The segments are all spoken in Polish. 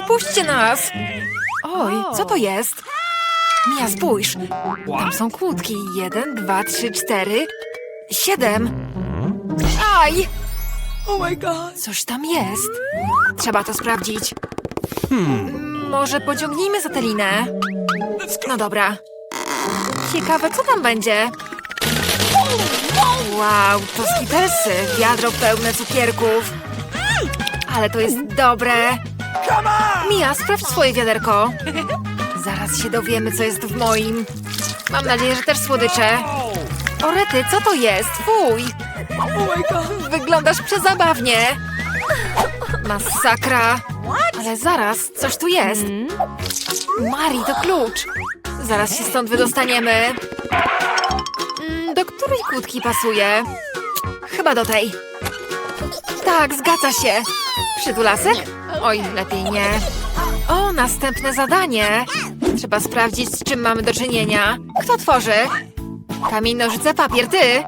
wypuśćcie nas! Oj, co to jest? Mia, spójrz. Tam są kłódki. Jeden, dwa, trzy, cztery, siedem. Aj! Oh my god. Coś tam jest. Trzeba to sprawdzić. Może pociągnijmy za tę linę? No dobra. Ciekawe, co tam będzie? Wow, to skitelsy. Wiadro pełne cukierków. Ale to jest dobre. Mia, sprawdź swoje wiaderko. Zaraz się dowiemy, co jest w moim. Mam nadzieję, że też słodycze. Orety, co to jest? Fuj! Oh. Wyglądasz przezabawnie. Masakra. Ale zaraz, coś tu jest. Mari, to klucz. Zaraz się stąd wydostaniemy. Mm, Do której kłódki pasuje? Chyba do tej. Tak, zgadza się. Przytulasek? Oj, lepiej nie. O, następne zadanie. Trzeba sprawdzić, z czym mamy do czynienia. Kto tworzy? Kamień, nożyce, papier, ty.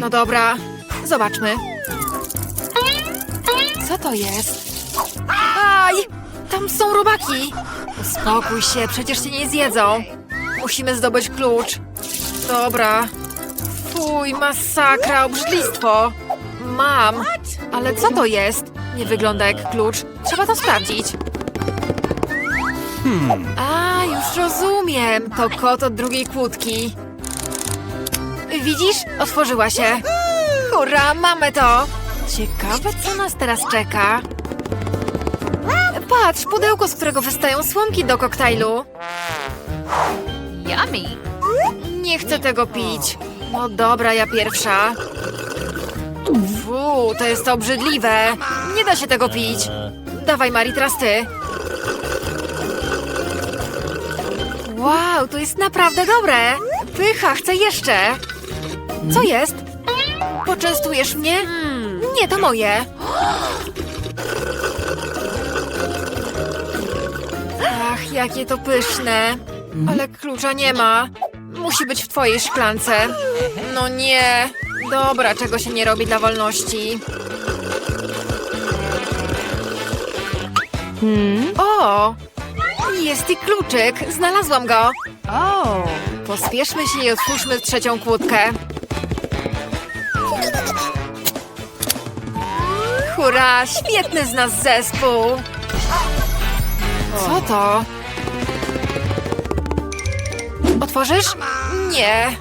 No dobra, zobaczmy. Co to jest? Aj! Tam są robaki! Uspokój się, przecież cię nie zjedzą. Musimy zdobyć klucz. Dobra. Fuj, masakra, obrzydlistwo. Mam. Ale co to jest? Nie wygląda jak klucz. Trzeba to sprawdzić. A, już rozumiem. To kot od drugiej kłódki. Widzisz? Otworzyła się. Hurra, mamy to! Ciekawe, co nas teraz czeka. Patrz, pudełko, z którego wystają słomki do koktajlu. Yummy. Nie chcę tego pić. No dobra, ja pierwsza. Fu, to jest obrzydliwe. Nie da się tego pić. Dawaj, Mari, teraz ty. Wow, to jest naprawdę dobre. Pycha, chcę jeszcze. Co jest? Poczęstujesz mnie? Nie, to moje. Ach, jakie to pyszne. Ale klucza nie ma. Musi być w twojej szklance. No nie. Dobra, czego się nie robi dla wolności. O! Jest i kluczyk. Znalazłam go. Oh. Pospieszmy się i otwórzmy trzecią kłódkę. Hurra! Świetny z nas zespół! Co to? Otworzysz? Nie.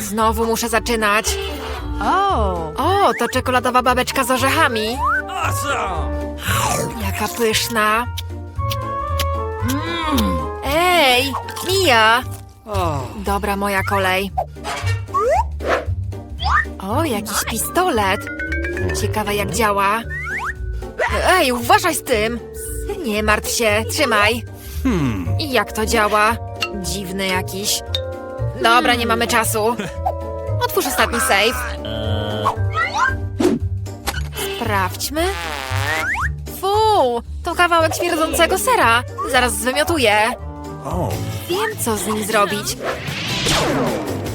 Znowu muszę zaczynać. Oh. O, to czekoladowa babeczka z orzechami. Awesome. Jaka pyszna. Ej, Mija! Dobra, moja kolej. O, jakiś pistolet. Ciekawe jak działa. Ej, uważaj z tym! Nie martw się, trzymaj. I jak to działa? Dziwny jakiś. Dobra, nie mamy czasu. Otwórz ostatni safe. Sprawdźmy. Fu, to kawałek śmierdzącego sera. Zaraz zwymiotuję. Wiem, co z nim zrobić.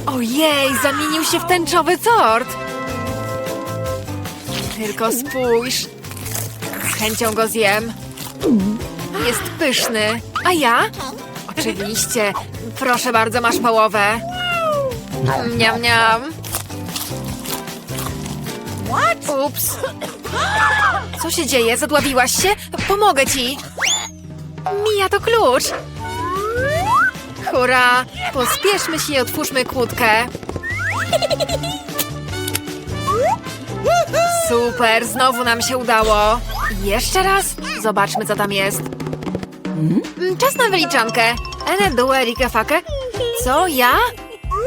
Ojej, zamienił się w tęczowy tort. Tylko spójrz. Z chęcią go zjem. Jest pyszny. A ja? Oczywiście. Proszę bardzo, masz połowę. Miam, miam. Ups. Co się dzieje? Zadławiłaś się? Pomogę ci. Mija to klucz. Hurra! Pospieszmy się i otwórzmy kłódkę. Super, znowu nam się udało. Jeszcze raz? Zobaczmy, co tam jest. Mm, Czas na wyliczankę. Ene due rike fake. Co, ja?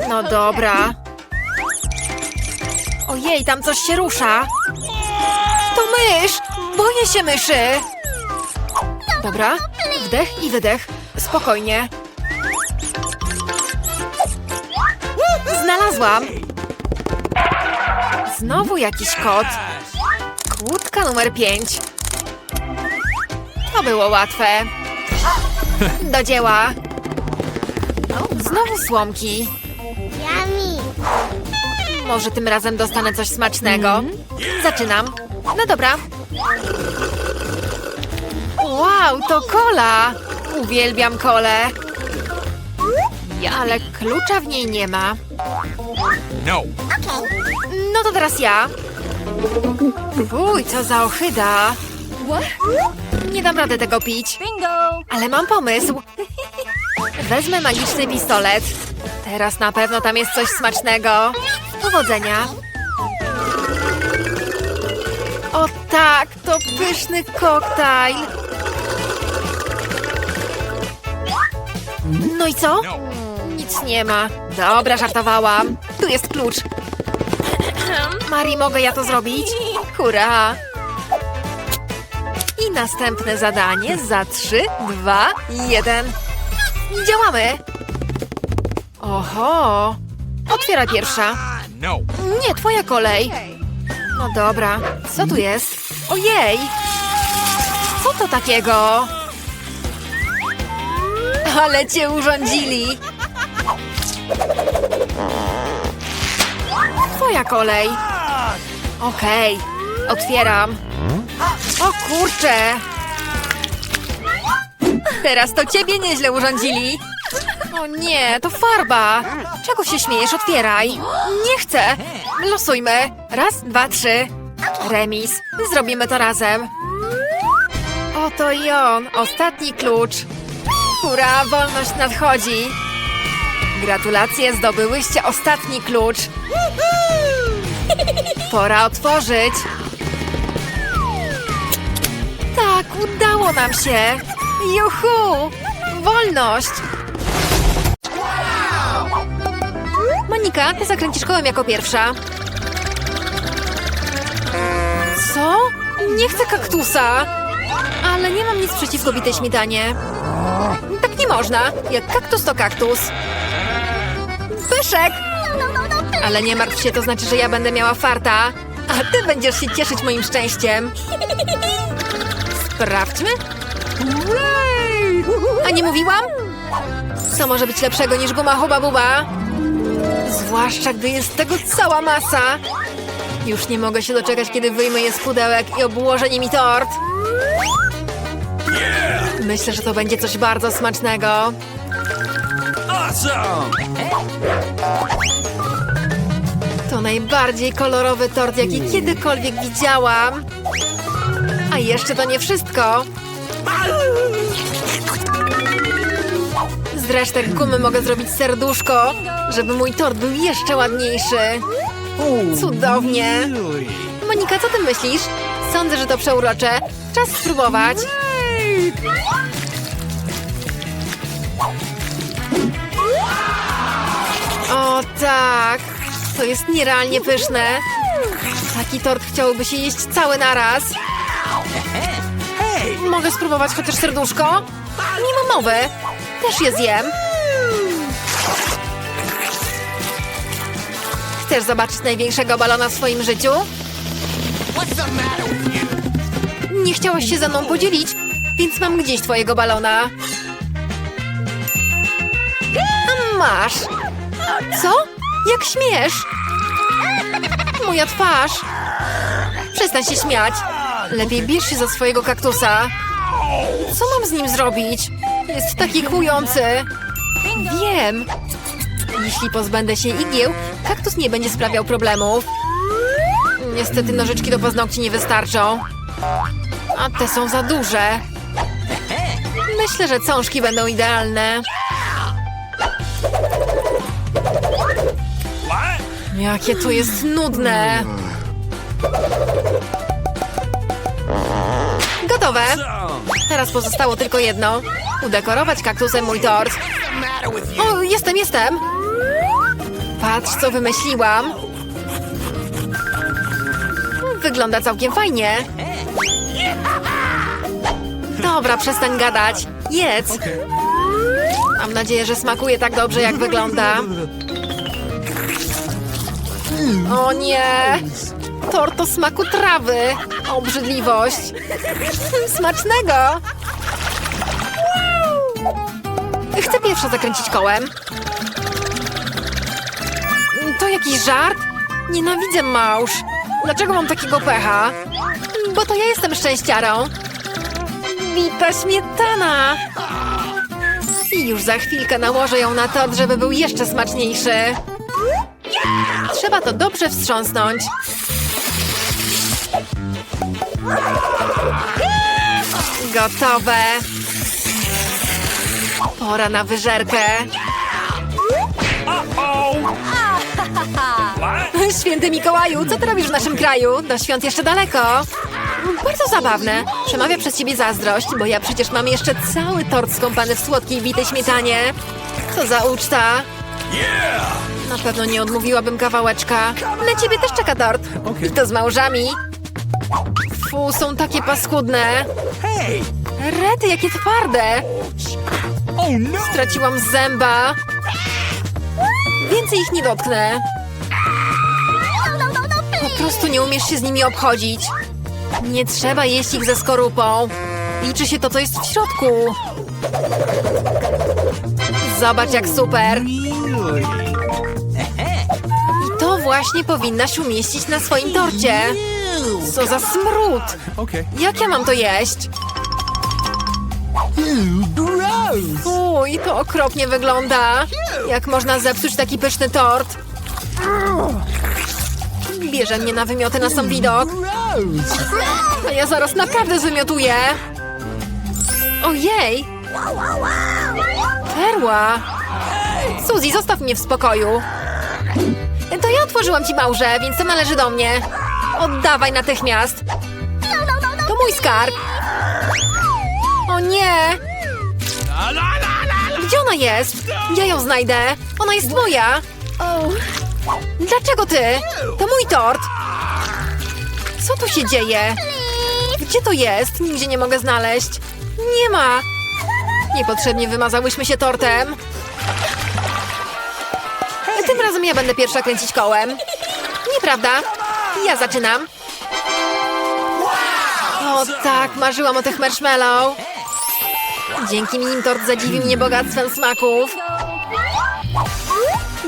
No dobra. Ojej, tam coś się rusza. To mysz! Boję się myszy! Dobra, wdech i wydech. Spokojnie. Znalazłam! Znowu jakiś kot. Kłódka numer pięć. To było łatwe. Do dzieła. Znowu słomki. Może tym razem dostanę coś smacznego. Zaczynam. No dobra. Wow, to kola! Uwielbiam kolę. Ale klucza w niej nie ma. No. No to teraz ja. Uj, co za ochyda. Nie dam rady tego pić. Bingo! Ale mam pomysł. Wezmę magiczny pistolet. Teraz na pewno tam jest coś smacznego. Powodzenia. O tak, to pyszny koktajl. No i co? No. Nic nie ma. Dobra, żartowałam. Tu jest klucz. Mari, mogę ja to zrobić? Hurra! I następne zadanie za 3, 2, 1. Działamy! Oho! Otwiera pierwsza. No. Nie, twoja kolej. No dobra, co tu jest? Ojej! Co to takiego? Ale cię urządzili! Twoja kolej. Okej, otwieram. O kurczę! Teraz to ciebie nieźle urządzili. O nie, to farba. Czego się śmiejesz? Otwieraj. Nie chcę. Losujmy. Raz, dwa, trzy. Remis. Zrobimy to razem. Oto i on. Ostatni klucz. Hurra, wolność nadchodzi. Gratulacje, zdobyłyście ostatni klucz. Pora otworzyć. Tak, udało nam się. Juhu! Wolność! Monika, ty zakręcisz kołem jako pierwsza. Co? Nie chcę kaktusa. Ale nie mam nic przeciwko bitej śmietanie. Tak nie można. Jak kaktus to kaktus. Pyszek! Ale nie martw się, to znaczy, że ja będę miała farta. A ty będziesz się cieszyć moim szczęściem. Sprawdźmy. A nie mówiłam? Co może być lepszego niż guma huba buba? Zwłaszcza, gdy jest tego cała masa. Już nie mogę się doczekać, kiedy wyjmę je z pudełek i obłożę nimi tort. Myślę, że to będzie coś bardzo smacznego. To najbardziej kolorowy tort, jaki kiedykolwiek widziałam. A jeszcze to nie wszystko. Z resztek gumy mogę zrobić serduszko, żeby mój tort był jeszcze ładniejszy. Cudownie. Monika, co ty myślisz? Sądzę, że to przeurocze. Czas spróbować. O tak, to jest nierealnie pyszne. Taki tort chciałoby się jeść cały naraz. Mogę spróbować chociaż serduszko? Nie ma mowy. Też je zjem. Chcesz zobaczyć największego balona w swoim życiu? Nie chciałaś się ze mną podzielić, więc mam gdzieś twojego balona. A Masz. Co? Jak śmiesz? Moja twarz. Przestań się śmiać. Lepiej bierz się za swojego kaktusa. Co mam z nim zrobić? Jest taki kłujący. Wiem. Jeśli pozbędę się igieł, kaktus nie będzie sprawiał problemów. Niestety nożyczki do paznokci nie wystarczą. A te są za duże. Myślę, że cążki będą idealne. Jakie to jest nudne. Gotowe. Teraz pozostało tylko jedno. Udekorować kaktusem mój tort. O, jestem, jestem. Patrz, co wymyśliłam. Wygląda całkiem fajnie. Dobra, przestań gadać. Jedz. Mam nadzieję, że smakuje tak dobrze, jak wygląda. O nie! Tort o smaku trawy. Obrzydliwość. Smacznego! Chcę pierwsza zakręcić kołem. To jakiś żart? Nienawidzę małż. Dlaczego mam takiego pecha? Bo to ja jestem szczęściarą. Wita śmietana! I już za chwilkę nałożę ją na tort, żeby był jeszcze smaczniejszy. Trzeba to dobrze wstrząsnąć. Gotowe. Pora na wyżerkę. Święty Mikołaju, co ty robisz w naszym kraju? Do świąt jeszcze daleko. Bardzo zabawne. Przemawia przez ciebie zazdrość, bo ja przecież mam jeszcze cały tort skąpany w słodkiej bitej śmietanie. Co za uczta. Na pewno nie odmówiłabym kawałeczka. Na ciebie też czeka tort. I to z małżami. Fu, są takie paskudne. Rety, jakie twarde. Oh no! Straciłam zęba. Więcej ich nie dotknę. Po prostu nie umiesz się z nimi obchodzić. Nie trzeba jeść ich ze skorupą. Liczy się to, co jest w środku. Zobacz, jak super. I to właśnie powinnaś umieścić na swoim torcie. Co za smród. Jak ja mam to jeść? Uj, to okropnie wygląda. Jak można zepsuć taki pyszny tort? Bierze mnie na wymioty na sam widok. Gross! A ja zaraz naprawdę zwymiotuję. Ojej! Perła! Suzy, zostaw mnie w spokoju. To ja otworzyłam ci małże, więc to należy do mnie. Oddawaj natychmiast. To mój skarb. O nie! Gdzie ona jest? Ja ją znajdę. Ona jest moja. Dlaczego ty? To mój tort. Co tu się dzieje? Gdzie to jest? Nigdzie nie mogę znaleźć. Nie ma. Niepotrzebnie wymazałyśmy się tortem. Tym razem ja będę pierwsza kręcić kołem. Nieprawda? Ja zaczynam. O tak, marzyłam o tych marshmallow. Dzięki nim tort zadziwi mnie bogactwem smaków.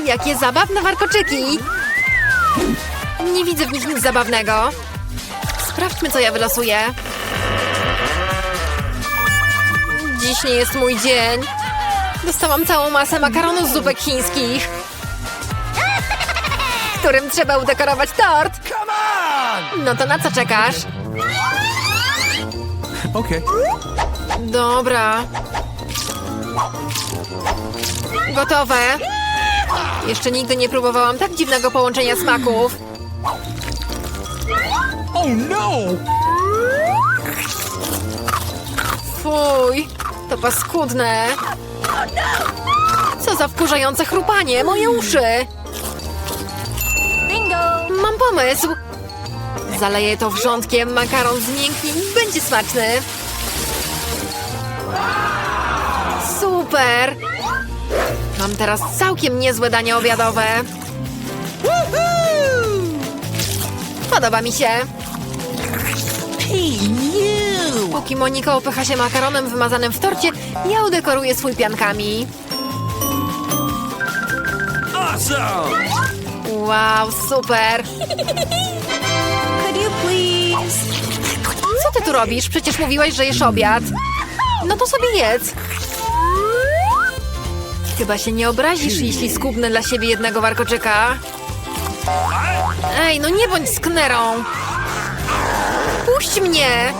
Jakie zabawne warkoczyki! Nie widzę w nich nic zabawnego. Sprawdźmy, co ja wylosuję. Dziś nie jest mój dzień. Dostałam całą masę makaronu z zupek chińskich, którym trzeba udekorować tort. No to na co czekasz? Okay. Dobra. Gotowe. Jeszcze nigdy nie próbowałam tak dziwnego połączenia smaków. Oh no! Fuj, to paskudne. Co za wkurzające chrupanie, moje uszy. Bingo! Mam pomysł. Zaleję to wrzątkiem, makaron zmięknie i będzie smaczny. Super! Mam teraz całkiem niezłe danie obiadowe. Podoba mi się. Póki Monika upycha się makaronem wymazanym w torcie, ja udekoruję swój piankami. Awesome! Wow, super! Co ty tu robisz? Przecież mówiłaś, że jesz obiad. No to sobie jedz. Chyba się nie obrazisz, jeśli skubnę dla siebie jednego warkoczyka. Ej, no nie bądź sknerą. Puść mnie!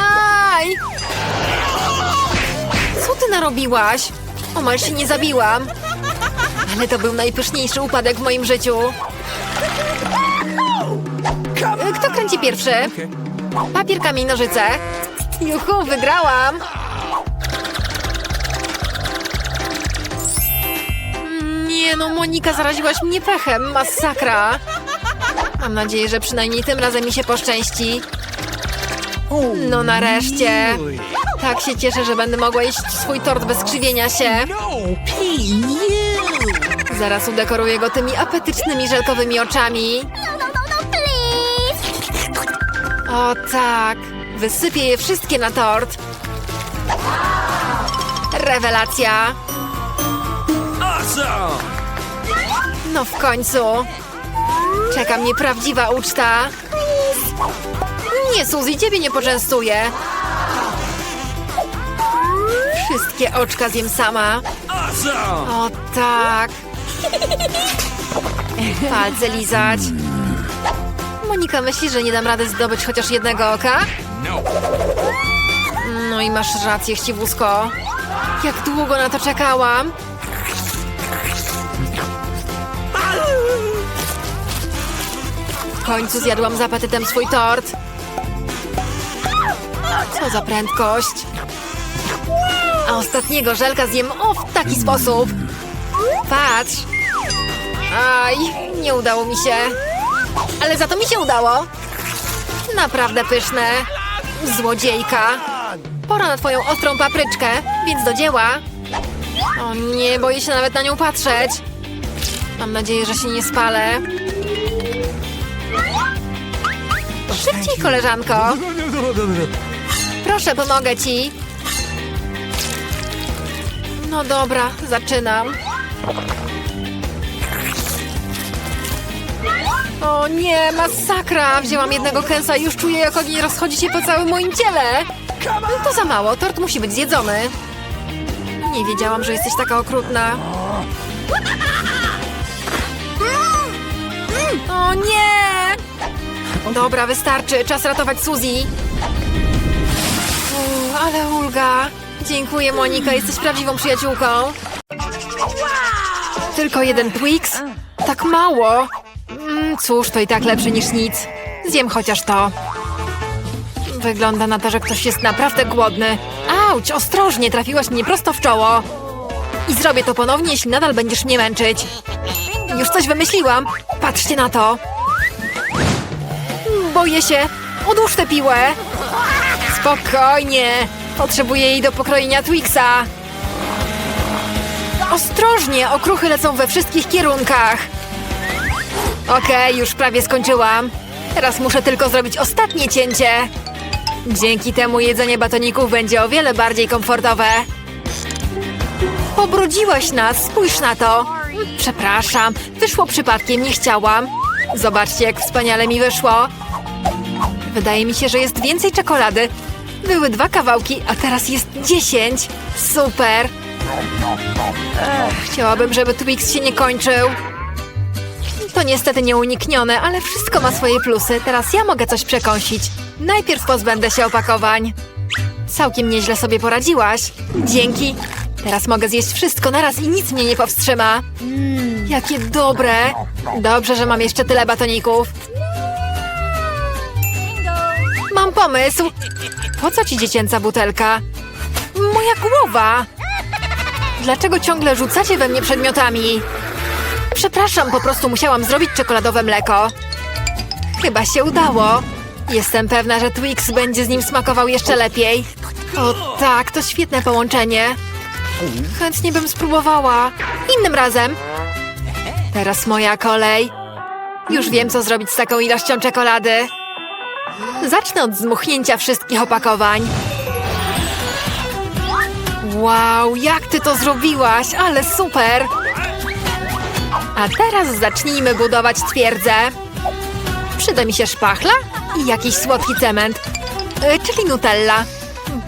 Aj! Co ty narobiłaś? Omal się nie zabiłam. Ale to był najpyszniejszy upadek w moim życiu. Kto kręci pierwszy? Papier, kamień, nożyce. Juhu, wygrałam! Nie no, Monika, zaraziłaś mnie pechem. Masakra. Mam nadzieję, że przynajmniej tym razem mi się poszczęści. No nareszcie. Tak się cieszę, że będę mogła jeść swój tort bez krzywienia się. No! Zaraz udekoruję go tymi apetycznymi żelkowymi oczami. O tak, wysypię je wszystkie na tort. Rewelacja. No w końcu. Czeka mnie prawdziwa uczta. Nie, Suzy, ciebie nie poczęstuję. Wszystkie oczka zjem sama. O tak. Palce lizać. Monika myśli, że nie dam rady zdobyć chociaż jednego oka? No i masz rację, chciwusko. Jak długo na to czekałam. W końcu zjadłam z apetytem swój tort. Co za prędkość. A ostatniego żelka zjem o w taki sposób. Patrz. Aj, nie udało mi się. Ale za to mi się udało. Naprawdę pyszne. Złodziejka. Pora na twoją ostrą papryczkę, więc do dzieła. O nie, boję się nawet na nią patrzeć. Mam nadzieję, że się nie spalę. Szybciej, koleżanko. Proszę, pomogę ci. No dobra, zaczynam. O nie, masakra! Wzięłam jednego kęsa i już czuję, jak ogień rozchodzi się po całym moim ciele. To za mało, tort musi być zjedzony. Nie wiedziałam, że jesteś taka okrutna. O nie! Dobra, wystarczy. Czas ratować Suzy. Ale ulga. Dziękuję, Monika. Jesteś prawdziwą przyjaciółką. Tylko jeden Twix? Tak mało. Mm, cóż, to i tak lepsze niż nic. Zjem chociaż to. Wygląda na to, że ktoś jest naprawdę głodny. Auć, ostrożnie, trafiłaś mnie prosto w czoło. I zrobię to ponownie, jeśli nadal będziesz mnie męczyć. Już coś wymyśliłam. Patrzcie na to. Boję się. Odłóż tę piłę. Spokojnie. Potrzebuję jej do pokrojenia Twixa. Ostrożnie, okruchy lecą we wszystkich kierunkach. Okej, już prawie skończyłam. Teraz muszę tylko zrobić ostatnie cięcie. Dzięki temu jedzenie batoników będzie o wiele bardziej komfortowe. Pobrudziłaś nas, spójrz na to. Przepraszam, wyszło przypadkiem, nie chciałam. Zobaczcie, jak wspaniale mi wyszło. Wydaje mi się, że jest więcej czekolady. Były dwa kawałki, a teraz jest dziesięć. Super. Ech, chciałabym, żeby Twix się nie kończył. To niestety nieuniknione, ale wszystko ma swoje plusy. Teraz ja mogę coś przekąsić. Najpierw pozbędę się opakowań. Całkiem nieźle sobie poradziłaś. Dzięki. Teraz mogę zjeść wszystko naraz i nic mnie nie powstrzyma. Jakie dobre. Dobrze, że mam jeszcze tyle batoników. Mam pomysł. Po co ci dziecięca butelka? Moja głowa. Dlaczego ciągle rzucacie we mnie przedmiotami? Przepraszam, po prostu musiałam zrobić czekoladowe mleko. Chyba się udało. Jestem pewna, że Twix będzie z nim smakował jeszcze lepiej. O tak, to świetne połączenie. Chętnie bym spróbowała. Innym razem. Teraz moja kolej. Już wiem, co zrobić z taką ilością czekolady. Zacznę od zmuchnięcia wszystkich opakowań. Wow, jak ty to zrobiłaś, ale super! A teraz zacznijmy budować twierdzę. Przyda mi się szpachla i jakiś słodki cement, E, czyli nutella.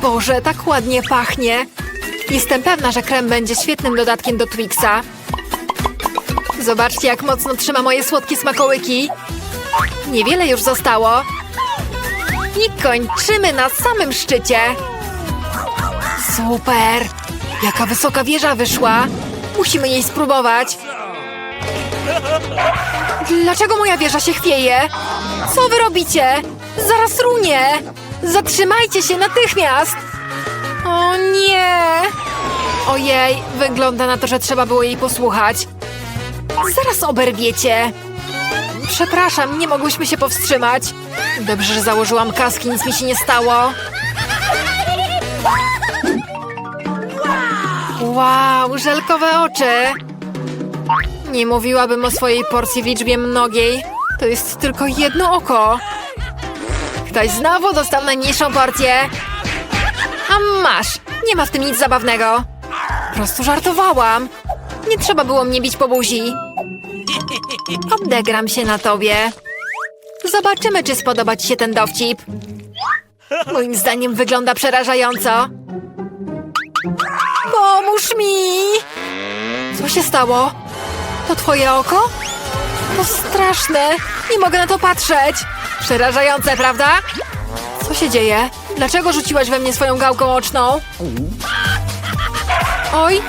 Boże, tak ładnie pachnie. Jestem pewna, że krem będzie świetnym dodatkiem do Twixa. Zobaczcie, jak mocno trzyma moje słodkie smakołyki. Niewiele już zostało. I kończymy na samym szczycie. Super! Jaka wysoka wieża wyszła. Musimy jej spróbować. Dlaczego moja wieża się chwieje? Co wy robicie? Zaraz runie! Zatrzymajcie się natychmiast! O nie! Ojej, wygląda na to, że trzeba było jej posłuchać. Zaraz oberwiecie. Przepraszam, nie mogłyśmy się powstrzymać. Dobrze, że założyłam kaski, nic mi się nie stało. Wow, żelkowe oczy. Nie mówiłabym o swojej porcji w liczbie mnogiej. To jest tylko jedno oko. Ktoś znowu dostał najmniejszą porcję. A masz, nie ma w tym nic zabawnego. Po prostu żartowałam. Nie trzeba było mnie bić po buzi. Odegram się na tobie. Zobaczymy, czy spodoba ci się ten dowcip. Moim zdaniem wygląda przerażająco. Pomóż mi! Co się stało? To twoje oko? To straszne! Nie mogę na to patrzeć! Przerażające, prawda? Co się dzieje? Dlaczego rzuciłaś we mnie swoją gałką oczną? Oj,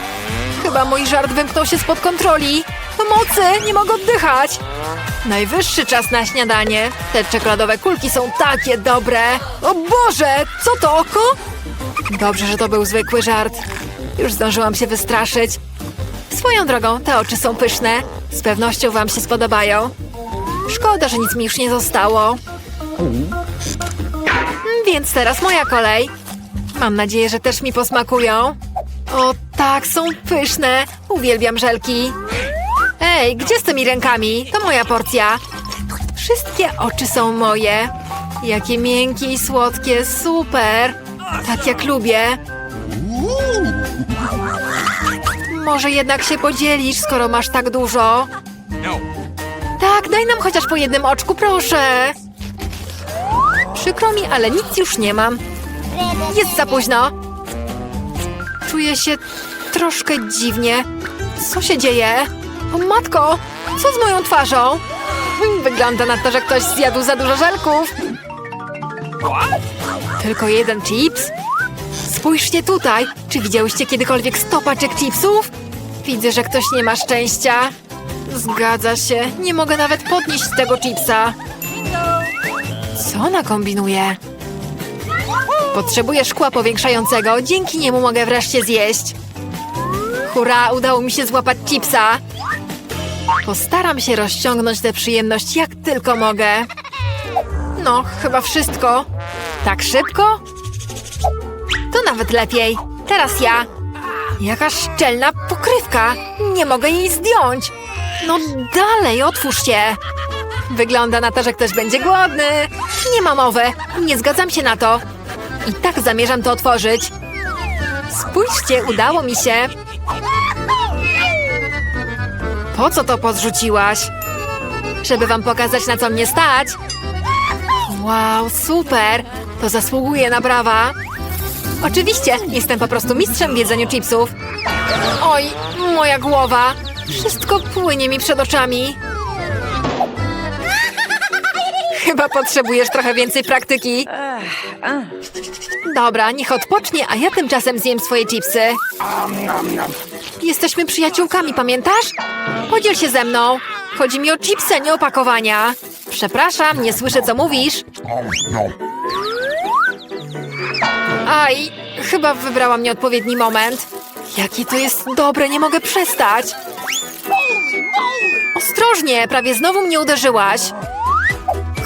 chyba mój żart wymknął się spod kontroli. Pomocy, nie mogę oddychać. Najwyższy czas na śniadanie. Te czekoladowe kulki są takie dobre. O Boże, co to oko? Dobrze, że to był zwykły żart. Już zdążyłam się wystraszyć. Swoją drogą, te oczy są pyszne. Z pewnością wam się spodobają. Szkoda, że nic mi już nie zostało. Więc teraz moja kolej. Mam nadzieję, że też mi posmakują. O tak, są pyszne. Uwielbiam żelki. Ej, gdzie z tymi rękami? To moja porcja. Wszystkie oczy są moje. Jakie miękkie i słodkie, super. Tak jak lubię. Może jednak się podzielisz, skoro masz tak dużo. Tak, daj nam chociaż po jednym oczku, proszę. Przykro mi, ale nic już nie mam. Jest za późno. Czuję się troszkę dziwnie. Co się dzieje? O matko, co z moją twarzą? Wygląda na to, że ktoś zjadł za dużo żelków. Tylko jeden chips? Spójrzcie tutaj. Czy widziałyście kiedykolwiek sto paczek chipsów? Widzę, że ktoś nie ma szczęścia. Zgadza się. Nie mogę nawet podnieść tego chipsa. Co ona kombinuje? Potrzebuję szkła powiększającego. Dzięki niemu mogę wreszcie zjeść. Hurra, udało mi się złapać chipsa. Postaram się rozciągnąć tę przyjemność jak tylko mogę. No, chyba wszystko. Tak szybko? To nawet lepiej. Teraz ja. Jaka szczelna pokrywka. Nie mogę jej zdjąć. No dalej, otwórz się. Wygląda na to, że ktoś będzie głodny. Nie ma mowy. Nie zgadzam się na to. I tak zamierzam to otworzyć. Spójrzcie, udało mi się. Po co to podrzuciłaś? Żeby wam pokazać, na co mnie stać. Wow, super! To zasługuje na brawa. Oczywiście, jestem po prostu mistrzem w jedzeniu chipsów. Oj, moja głowa. Wszystko płynie mi przed oczami. Chyba potrzebujesz trochę więcej praktyki. Dobra, niech odpocznie, a ja tymczasem zjem swoje chipsy. Jesteśmy przyjaciółkami, pamiętasz? Podziel się ze mną. Chodzi mi o chipsy, nie opakowania. Przepraszam, nie słyszę, co mówisz. Aj, chyba wybrałam nieodpowiedni moment. Jakie to jest dobre, nie mogę przestać. Ostrożnie, prawie znowu mnie uderzyłaś.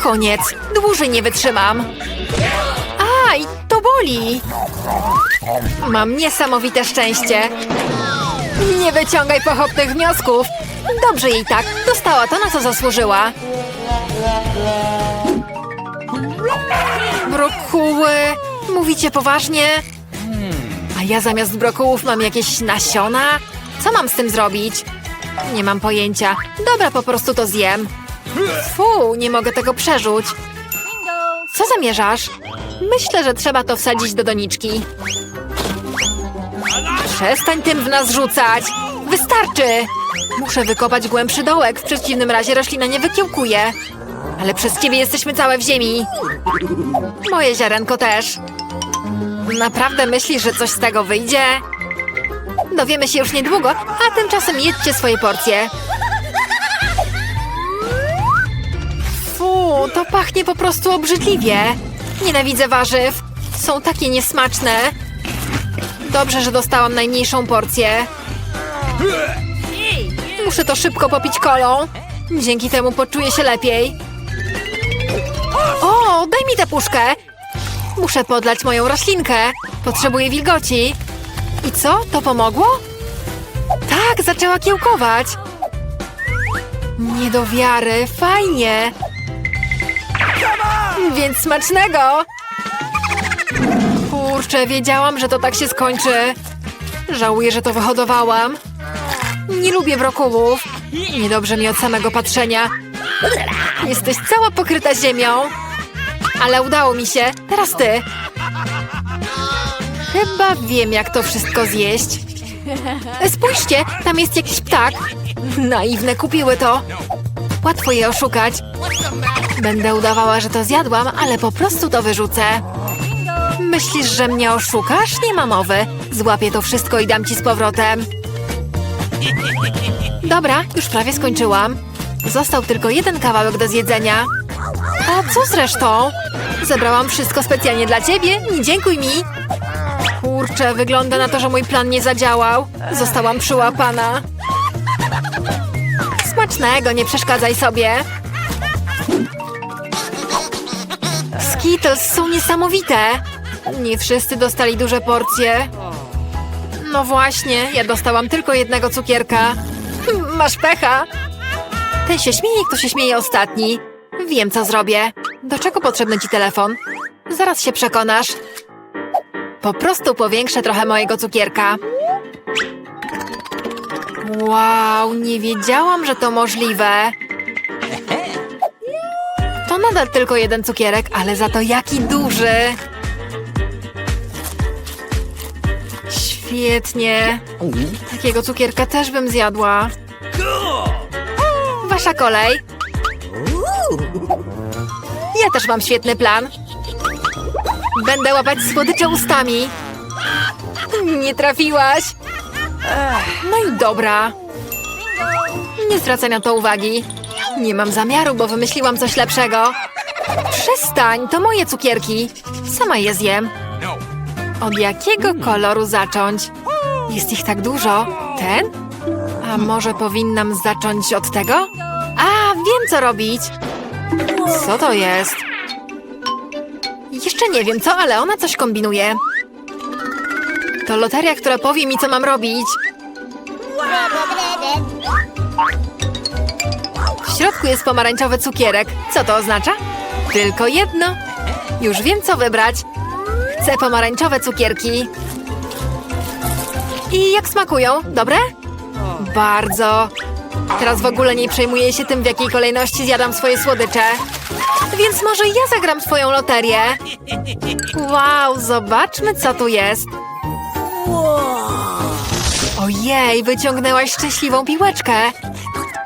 Koniec, dłużej nie wytrzymam. Aj, to boli. Mam niesamowite szczęście. Nie wyciągaj pochopnych wniosków. Dobrze jej tak, dostała to, na co zasłużyła. Brokuły, mówicie poważnie? A ja zamiast brokułów mam jakieś nasiona? Co mam z tym zrobić? Nie mam pojęcia. Dobra, po prostu to zjem. Fu, nie mogę tego przerzuć. Co zamierzasz? Myślę, że trzeba to wsadzić do doniczki. Przestań tym w nas rzucać! Wystarczy! Muszę wykopać głębszy dołek, w przeciwnym razie roślina nie wykiełkuje. Ale przez ciebie jesteśmy całe w ziemi. Moje ziarenko też. Naprawdę myślisz, że coś z tego wyjdzie? Dowiemy się już niedługo, a tymczasem jedźcie swoje porcje. To pachnie po prostu obrzydliwie. Nienawidzę warzyw. Są takie niesmaczne. Dobrze, że dostałam najmniejszą porcję. Muszę to szybko popić kolą. Dzięki temu poczuję się lepiej. O, daj mi tę puszkę. Muszę podlać moją roślinkę. Potrzebuję wilgoci. I co? To pomogło? Tak, zaczęła kiełkować. Nie do wiary, fajnie. Więc smacznego. Kurczę, wiedziałam, że to tak się skończy. Żałuję, że to wyhodowałam. Nie lubię brokułów. Niedobrze mi od samego patrzenia. Jesteś cała pokryta ziemią. Ale udało mi się. Teraz ty. Chyba wiem, jak to wszystko zjeść. Spójrzcie, tam jest jakiś ptak. Naiwne kupiły to. Łatwo je oszukać. Będę udawała, że to zjadłam, ale po prostu to wyrzucę. Myślisz, że mnie oszukasz? Nie ma mowy. Złapię to wszystko i dam ci z powrotem. Dobra, już prawie skończyłam. Został tylko jeden kawałek do zjedzenia. A co z resztą? Zebrałam wszystko specjalnie dla ciebie. Nie dziękuj mi. Kurczę, wygląda na to, że mój plan nie zadziałał. Zostałam przyłapana. Nie przeszkadzaj sobie. Skittles są niesamowite. Nie wszyscy dostali duże porcje. No właśnie, ja dostałam tylko jednego cukierka. Masz pecha. Ten się śmieje, kto się śmieje ostatni. Wiem, co zrobię. Do czego potrzebny ci telefon? Zaraz się przekonasz. Po prostu powiększę trochę mojego cukierka. Wow, nie wiedziałam, że to możliwe. To nadal tylko jeden cukierek, ale za to jaki duży. Świetnie. Takiego cukierka też bym zjadła. Wasza kolej. Ja też mam świetny plan. Będę łapać słodycze ustami. Nie trafiłaś. No i dobra. Nie zwracaj na to uwagi. Nie mam zamiaru, bo wymyśliłam coś lepszego. Przestań, to moje cukierki. Sama je zjem. Od jakiego koloru zacząć? Jest ich tak dużo. Ten? A może powinnam zacząć od tego? A, wiem co robić. Co to jest? Jeszcze nie wiem co, ale ona coś kombinuje. To loteria, która powie mi, co mam robić. W środku jest pomarańczowy cukierek. Co to oznacza? Tylko jedno. Już wiem, co wybrać. Chcę pomarańczowe cukierki. I jak smakują? Dobre? Bardzo. Teraz w ogóle nie przejmuję się tym, w jakiej kolejności zjadam swoje słodycze. Więc może ja zagram swoją loterię. Wow, zobaczmy, co tu jest. Ojej, wyciągnęłaś szczęśliwą piłeczkę.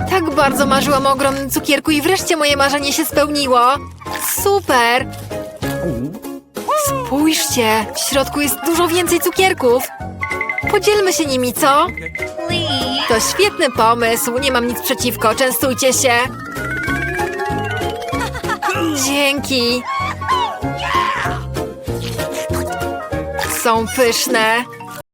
Tak bardzo marzyłam o ogromnym cukierku i wreszcie moje marzenie się spełniło. Super! Spójrzcie, w środku jest dużo więcej cukierków. Podzielmy się nimi, co? To świetny pomysł, nie mam nic przeciwko, częstujcie się. Dzięki. Są pyszne.